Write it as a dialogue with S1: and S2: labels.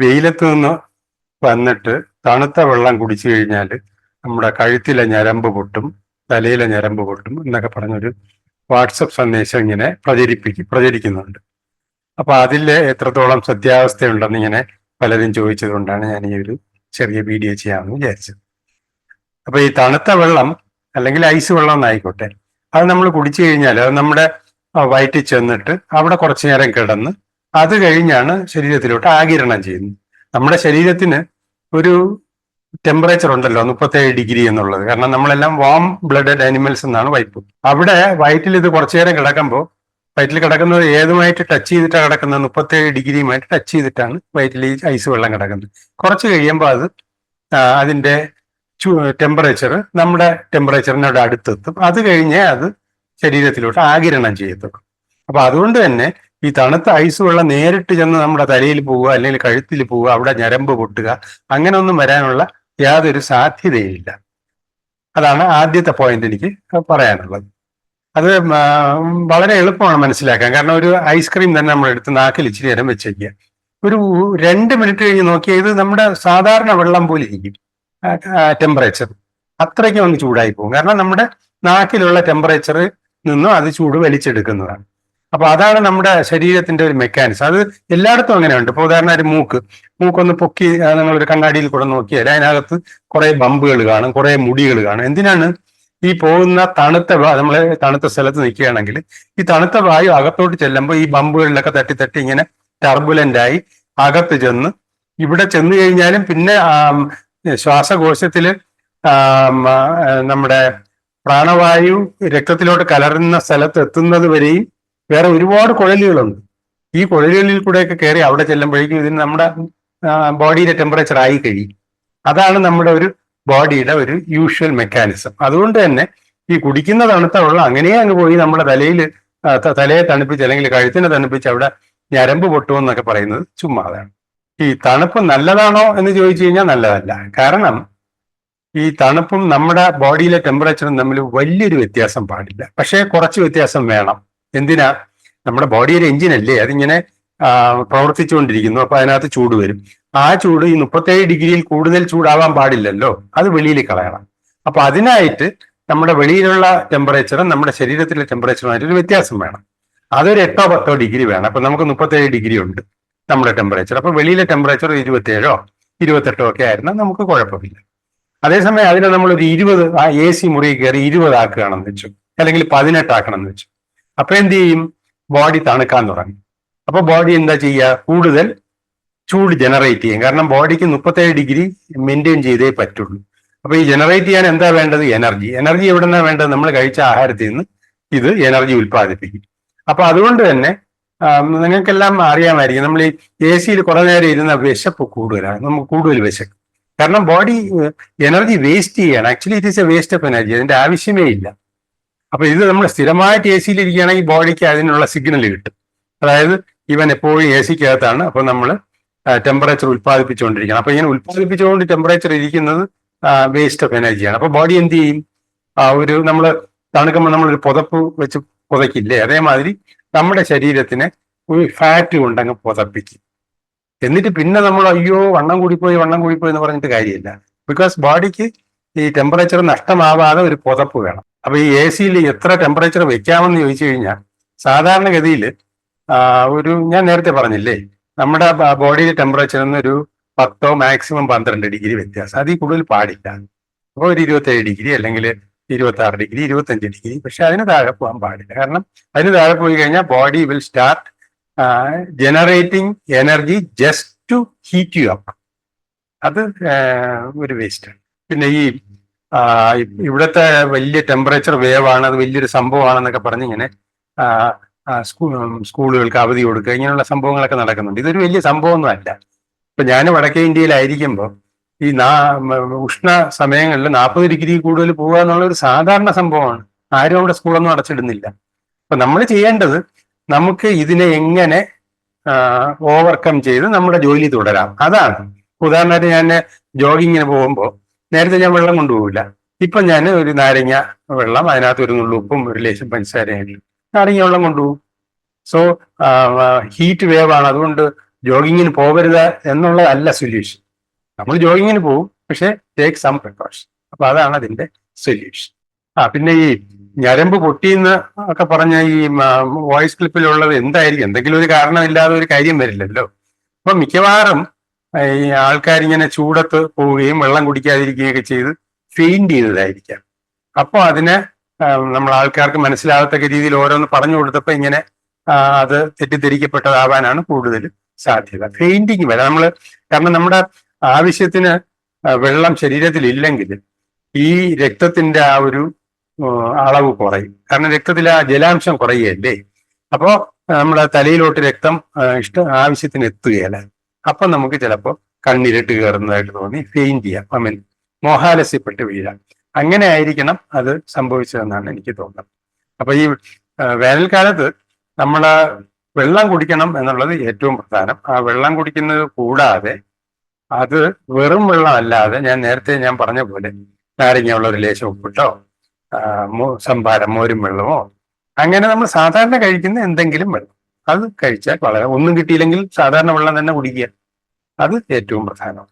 S1: വെയിലത്ത് നിന്ന് വന്നിട്ട് തണുത്ത വെള്ളം കുടിച്ചു കഴിഞ്ഞാൽ നമ്മുടെ കഴുത്തിലെ ഞരമ്പ് പൊട്ടും തലയിലെ ഞരമ്പ് പൊട്ടും എന്നൊക്കെ പറഞ്ഞൊരു വാട്സപ്പ് സന്ദേശം ഇങ്ങനെ പ്രചരിപ്പിക്കും പ്രചരിക്കുന്നുണ്ട്. അപ്പൊ അതിൽ എത്രത്തോളം സത്യാവസ്ഥയുണ്ടെന്ന് ഇങ്ങനെ പലരും ചോദിച്ചതുകൊണ്ടാണ് ഞാൻ ഈ ഒരു ചെറിയ വീഡിയോ ചെയ്യാമെന്ന് വിചാരിച്ചത്. അപ്പൊ ഈ തണുത്ത വെള്ളം അല്ലെങ്കിൽ ഐസ് വെള്ളം എന്നായിക്കോട്ടെ അത് നമ്മൾ കുടിച്ചു കഴിഞ്ഞാൽ അത് നമ്മുടെ വയറ്റിൽ ചെന്നിട്ട് അവിടെ കുറച്ചു നേരം കിടന്ന് അത് കഴിഞ്ഞാണ് ശരീരത്തിലോട്ട് ആകിരണം ചെയ്യുന്നത്. നമ്മുടെ ശരീരത്തിന് ഒരു ടെമ്പറേച്ചർ ഉണ്ടല്ലോ മുപ്പത്തേഴ് ഡിഗ്രി എന്നുള്ളത്. കാരണം നമ്മളെല്ലാം വാം ബ്ലഡഡ് ആനിമൽസ് എന്നാണ് വൈപ്പ്. അവിടെ വയറ്റിൽ ഇത് കുറച്ചു നേരം കിടക്കുമ്പോൾ വയറ്റിൽ കിടക്കുന്നത് ഏതുമായിട്ട് ടച്ച് ചെയ്തിട്ടാണ് കിടക്കുന്നത്? മുപ്പത്തേഴ് ഡിഗ്രിയുമായിട്ട് ടച്ച് ചെയ്തിട്ടാണ് വയറ്റിൽ ഈ ഐസ് വെള്ളം കിടക്കുന്നത്. കുറച്ച് കഴിയുമ്പോൾ അത് അതിന്റെ ടെമ്പറേച്ചർ നമ്മുടെ ടെമ്പറേച്ചറിനോട് അടുത്തെത്തും. അത് കഴിഞ്ഞേ അത് ശരീരത്തിലോട്ട് ആകിരണം ചെയ്യത്തുള്ളൂ. അപ്പൊ അതുകൊണ്ട് തന്നെ ഈ തണുത്ത ഐസ് വെള്ളം നേരിട്ട് ചെന്ന് നമ്മുടെ തലയിൽ പോവുക അല്ലെങ്കിൽ കഴുത്തിൽ പോവുക അവിടെ ഞരമ്പ് പൊട്ടുക അങ്ങനെ ഒന്നും വരാനുള്ള യാതൊരു സാധ്യതയില്ല. അതാണ് ആദ്യത്തെ പോയിന്റ് എനിക്ക് പറയാനുള്ളത്. അത് വളരെ എളുപ്പമാണ് മനസ്സിലാക്കാൻ. കാരണം ഒരു ഐസ്ക്രീം തന്നെ നമ്മൾ എടുത്ത് നാക്കിൽ ഇച്ചിരി നേരം വെച്ചേക്കുക. ഒരു രണ്ട് മിനിറ്റ് കഴിഞ്ഞ് നോക്കിയാൽ ഇത് നമ്മുടെ സാധാരണ വെള്ളം പോലെ ഇരിക്കും. ടെമ്പറേച്ചർ അത്രയ്ക്കും ഒന്ന് ചൂടായി പോകും. കാരണം നമ്മുടെ നാക്കിലുള്ള ടെമ്പറേച്ചർ നിന്നും അത് ചൂട് വലിച്ചെടുക്കുന്നതാണ്. അപ്പൊ അതാണ് നമ്മുടെ ശരീരത്തിന്റെ ഒരു മെക്കാനിസം അത് എല്ലായിടത്തും അങ്ങനെയുണ്ട്. ഇപ്പൊ ഉദാഹരണം ഒരു മൂക്ക്. മൂക്കൊന്ന് പൊക്കി നിങ്ങളൊരു കണ്ണാടിയിൽ കൂടെ നോക്കിയാൽ അതിനകത്ത് കുറെ ബമ്പുകൾ കാണും കുറെ മുടികൾ കാണും. എന്തിനാണ്? ഈ പോകുന്ന തണുത്ത നമ്മളെ തണുത്ത സ്ഥലത്ത് നിൽക്കുകയാണെങ്കിൽ ഈ തണുത്ത വായു അകത്തോട്ട് ചെല്ലുമ്പോൾ ഈ ബമ്പുകളിലൊക്കെ തട്ടി തട്ടി ഇങ്ങനെ ടർബുലന്റ് ആയി അകത്ത് ചെന്ന് ഇവിടെ ചെന്ന് കഴിഞ്ഞാലും പിന്നെ ശ്വാസകോശത്തിൽ നമ്മുടെ പ്രാണവായു രക്തത്തിലോട്ട് കലർന്ന സ്ഥലത്ത് എത്തുന്നത് വരെയും വേറെ ഒരുപാട് കുഴലുകളുണ്ട്. ഈ കുഴലുകളിൽ കൂടെയൊക്കെ കയറി അവിടെ ചെല്ലുമ്പോഴേക്കും ഇതിന് നമ്മുടെ ബോഡിയുടെ ടെമ്പറേച്ചർ ആയി കഴിയും. അതാണ് നമ്മുടെ ഒരു ബോഡിയുടെ ഒരു യൂഷ്വൽ മെക്കാനിസം അതുകൊണ്ട് തന്നെ ഈ കുടിക്കുന്ന തണുത്ത വെള്ളം അങ്ങനെ അങ്ങ് പോയി നമ്മുടെ തലയിൽ തലയെ തണുപ്പിച്ച് അല്ലെങ്കിൽ കഴുത്തിനെ തണുപ്പിച്ച് അവിടെ ഞരമ്പ് പൊട്ടുമെന്നൊക്കെ പറയുന്നത് ചുമ്മാതാണ്. ഈ തണുപ്പ് നല്ലതാണോ എന്ന് ചോദിച്ചു കഴിഞ്ഞാൽ നല്ലതല്ല. കാരണം ഈ തണുപ്പും നമ്മുടെ ബോഡിയിലെ ടെമ്പറേച്ചറും തമ്മിൽ വലിയൊരു വ്യത്യാസം പാടില്ല. പക്ഷേ കുറച്ച് വ്യത്യാസം വേണം. എന്തിനാ? നമ്മുടെ ബോഡി ഒരു എഞ്ചിൻ അല്ലേ? അതിങ്ങനെ പ്രവർത്തിച്ചുകൊണ്ടിരിക്കുന്നു. അപ്പൊ അതിനകത്ത് ചൂട് വരും. ആ ചൂട് ഈ മുപ്പത്തേഴ് ഡിഗ്രിയിൽ കൂടുതൽ ചൂടാവാൻ പാടില്ലല്ലോ. അത് വെളിയിൽ കളയണം. അപ്പൊ അതിനായിട്ട് നമ്മുടെ വെളിയിലുള്ള ടെമ്പറേച്ചറും നമ്മുടെ ശരീരത്തിലെ ടെമ്പറേച്ചറുമായിട്ട് ഒരു വ്യത്യാസം വേണം. അതൊരു എട്ടോ പത്തോ ഡിഗ്രി വേണം. അപ്പൊ നമുക്ക് മുപ്പത്തേഴ് ഡിഗ്രി ഉണ്ട് നമ്മുടെ ടെമ്പറേച്ചർ അപ്പൊ വെളിയിലെ ടെമ്പറേച്ചർ ഇരുപത്തേഴോ ഇരുപത്തെട്ടോ ഒക്കെ ആയിരുന്നാൽ നമുക്ക് കുഴപ്പമില്ല. അതേസമയം അതിനെ നമ്മൾ ഒരു ഇരുപത് ആ എ സി മുറി കയറി ഇരുപതാക്കുകയാണെന്ന് വെച്ചു. അല്ലെങ്കിൽ പതിനെട്ടാക്കണം എന്ന് വെച്ചു. അപ്പൊ എന്ത് ചെയ്യും? ബോഡി തണുക്കാൻ തുടങ്ങും. അപ്പൊ ബോഡി എന്താ ചെയ്യുക? കൂടുതൽ ചൂട് ജനറേറ്റ് ചെയ്യും. കാരണം ബോഡിക്ക് മുപ്പത്തേഴ് ഡിഗ്രി മെയിന്റെയിൻ ചെയ്തേ പറ്റുള്ളൂ. അപ്പൊ ഈ ജനറേറ്റ് ചെയ്യാൻ എന്താ വേണ്ടത്? എനർജി എനർജി എവിടെ നിന്നാണ് വേണ്ടത്? നമ്മൾ കഴിച്ച ആഹാരത്തിൽ നിന്ന് ഇത് എനർജി ഉൽപ്പാദിപ്പിക്കും. അപ്പൊ അതുകൊണ്ട് തന്നെ നിങ്ങൾക്കെല്ലാം അറിയാമായിരിക്കും. നമ്മൾ ഈ എ സിയിൽ കുറെ നേരം ഇരുന്ന വിശപ്പ് കൂടുതലാണ്. നമുക്ക് കൂടുതൽ വിശക്കും. കാരണം ബോഡി എനർജി വേസ്റ്റ് ചെയ്യാണ്. Actually it is a waste of energy അതിന്റെ ആവശ്യമേ ഇല്ല. അപ്പൊ ഇത് നമ്മൾ സ്ഥിരമായിട്ട് എ സിയിൽ ഇരിക്കുകയാണെങ്കിൽ ബോഡിക്ക് അതിനുള്ള സിഗ്നൽ കിട്ടും. അതായത് ഇവൻ എപ്പോഴും എ സിക്കകത്താണ് അപ്പൊ നമ്മൾ ടെമ്പറേച്ചർ ഉൽപ്പാദിപ്പിച്ചുകൊണ്ടിരിക്കണം അപ്പൊ ഇങ്ങനെ ഉൽപ്പാദിപ്പിച്ചുകൊണ്ട് ടെമ്പറേച്ചർ ഇരിക്കുന്നത് വേസ്റ്റ് ഓഫ് എനർജിയാണ് അപ്പൊ ബോഡി എന്ത് ചെയ്യും? ആ ഒരു നമ്മൾ തണുക്കുമ്പോൾ നമ്മളൊരു പുതപ്പ് വെച്ച് പുതയ്ക്കില്ലേ? അതേമാതിരി നമ്മുടെ ശരീരത്തിനെ ഒരു ഫാറ്റ് കൊണ്ടങ്ങ് പുതപ്പിക്കും. എന്നിട്ട് പിന്നെ നമ്മൾ അയ്യോ വണ്ണം കൂടിപ്പോയി വണ്ണം കൂടിപ്പോയി എന്ന് പറഞ്ഞിട്ട് കാര്യമില്ല. ബിക്കോസ് ബോഡിക്ക് ഈ ടെമ്പറേച്ചർ നഷ്ടമാവാതെ ഒരു പുതപ്പ് വേണം. അപ്പൊ ഈ എ സിയിൽ എത്ര ടെമ്പറേച്ചർ വെക്കാമെന്ന് ചോദിച്ചു കഴിഞ്ഞാൽ സാധാരണഗതിയിൽ ഒരു ഞാൻ നേരത്തെ പറഞ്ഞില്ലേ നമ്മുടെ ബോഡിയിലെ ടെമ്പറേച്ചർ ഒരു പത്തോ മാക്സിമം പന്ത്രണ്ട് ഡിഗ്രി വ്യത്യാസം. അതിൽ കൂടുതൽ പാടില്ല. അപ്പോൾ ഒരു ഇരുപത്തേഴ് ഡിഗ്രി അല്ലെങ്കിൽ ഇരുപത്തി ആറ് ഡിഗ്രി ഇരുപത്തഞ്ച് ഡിഗ്രി പക്ഷെ അതിന് താഴെ പോകാൻ പാടില്ല. കാരണം അതിന് താഴെ പോയി കഴിഞ്ഞാൽ body will start generating energy just to heat you up അത് ഒരു വേസ്റ്റ് പിന്നെ ഈ ഇവിടുത്തെ വലിയ ടെമ്പറേച്ചർ വേവ് ആണ്. അത് വലിയൊരു സംഭവമാണെന്നൊക്കെ പറഞ്ഞ് ഇങ്ങനെ സ്കൂളുകൾക്ക് അവധി കൊടുക്കുക ഇങ്ങനെയുള്ള സംഭവങ്ങളൊക്കെ നടക്കുന്നുണ്ട്. ഇതൊരു വലിയ സംഭവമൊന്നും അല്ല. ഇപ്പൊ ഞാൻ വടക്കേ ഇന്ത്യയിലായിരിക്കുമ്പോൾ ഈ നാ ഉഷ്ണ സമയങ്ങളിൽ നാൽപ്പത് ഡിഗ്രി കൂടുതൽ പോകുക എന്നുള്ള ഒരു സാധാരണ സംഭവമാണ്. ആരും അവിടെ സ്കൂളൊന്നും അടച്ചിടുന്നില്ല. അപ്പൊ നമ്മൾ ചെയ്യേണ്ടത് നമുക്ക് ഇതിനെ എങ്ങനെ ഓവർകം ചെയ്ത് നമ്മുടെ ജോലി തുടരാം. അതാണ്. ഉദാഹരണമായിട്ട് ഞാൻ ജോഗിങ്ങിന് പോകുമ്പോൾ നേരത്തെ ഞാൻ വെള്ളം കൊണ്ടുപോകില്ല ഇപ്പൊ ഞാൻ ഒരു നാരങ്ങ വെള്ളം അതിനകത്ത് ഒരു നുള്ളു ഉപ്പും ഒരു ലേശം പഞ്ചസാരയും നാരങ്ങ വെള്ളം കൊണ്ടുപോകും. സോ ഹീറ്റ് വേവ് ആണ്. അതുകൊണ്ട് ജോഗിങ്ങിന് പോകരുത് എന്നുള്ളതല്ല സൊല്യൂഷൻ നമ്മൾ ജോഗിങ്ങിന് പോകും പക്ഷെ ടേക്ക് സം പ്രിക്കോഷൻ അപ്പൊ അതാണ് അതിന്റെ സൊല്യൂഷൻ ആ പിന്നെ ഈ ഞരമ്പ് പൊട്ടിയെന്ന് ഒക്കെ പറഞ്ഞ ഈ വോയിസ് ക്ലിപ്പിലുള്ളത് എന്തായിരിക്കും? എന്തെങ്കിലും ഒരു കാരണമില്ലാതെ ഒരു കാര്യം വരില്ലല്ലോ. അപ്പൊ മിക്കവാറും ഈ ആൾക്കാരിങ്ങനെ ചൂടത്ത് പോവുകയും വെള്ളം കുടിക്കാതിരിക്കുകയൊക്കെ ചെയ്ത് ഫെയിന്റ് ചെയ്തതായിരിക്കാം. അപ്പോൾ അതിനെ നമ്മൾ ആൾക്കാർക്ക് മനസ്സിലാകത്തക്ക രീതിയിൽ ഓരോന്ന് പറഞ്ഞു കൊടുത്തപ്പോൾ ഇങ്ങനെ അത് തെറ്റിദ്ധരിക്കപ്പെട്ടതാവാനാണ് കൂടുതൽ സാധ്യത. ഫെയിന്റിങ് വരെ നമ്മൾ കാരണം നമ്മുടെ ആവശ്യത്തിന് വെള്ളം ശരീരത്തിൽ ഇല്ലെങ്കിൽ ഈ രക്തത്തിന്റെ ആ ഒരു അളവ് കുറയും. കാരണം രക്തത്തിൽ ആ ജലാംശം കുറയുകയല്ലേ? അപ്പോൾ നമ്മുടെ തലയിലോട്ട് രക്തം ഇഷ്ട ആവശ്യത്തിന് എത്തുകയല്ല. അപ്പൊ നമുക്ക് ചിലപ്പോൾ കണ്ണിരട്ട് കയറുന്നതായിട്ട് തോന്നി ഫെയിന്റ് ചെയ്യാം ഐ മോഹാലസ്യപ്പെട്ട് വീഴാം. അങ്ങനെ ആയിരിക്കണം അത് സംഭവിച്ചതെന്നാണ് എനിക്ക് തോന്നുന്നത്. അപ്പൊ ഈ വേനൽക്കാലത്ത് നമ്മൾ വെള്ളം കുടിക്കണം എന്നുള്ളത് ഏറ്റവും പ്രധാനം. ആ വെള്ളം കുടിക്കുന്നത് കൂടാതെ അത് വെറും വെള്ളം അല്ലാതെ ഞാൻ നേരത്തെ ഞാൻ പറഞ്ഞ പോലെ നാരങ്ങയുള്ള ഒരു ലേശം ഉപ്പിട്ടോ സംഭാരം മോരും വെള്ളമോ അങ്ങനെ നമ്മൾ സാധാരണ കഴിക്കുന്ന എന്തെങ്കിലും വെള്ളം. അത് കഴിച്ചാൽ വളരെ ഒന്നും കിട്ടിയില്ലെങ്കിൽ സാധാരണ വെള്ളം തന്നെ കുടിക്കുക. അത് ഏറ്റവും പ്രധാനം.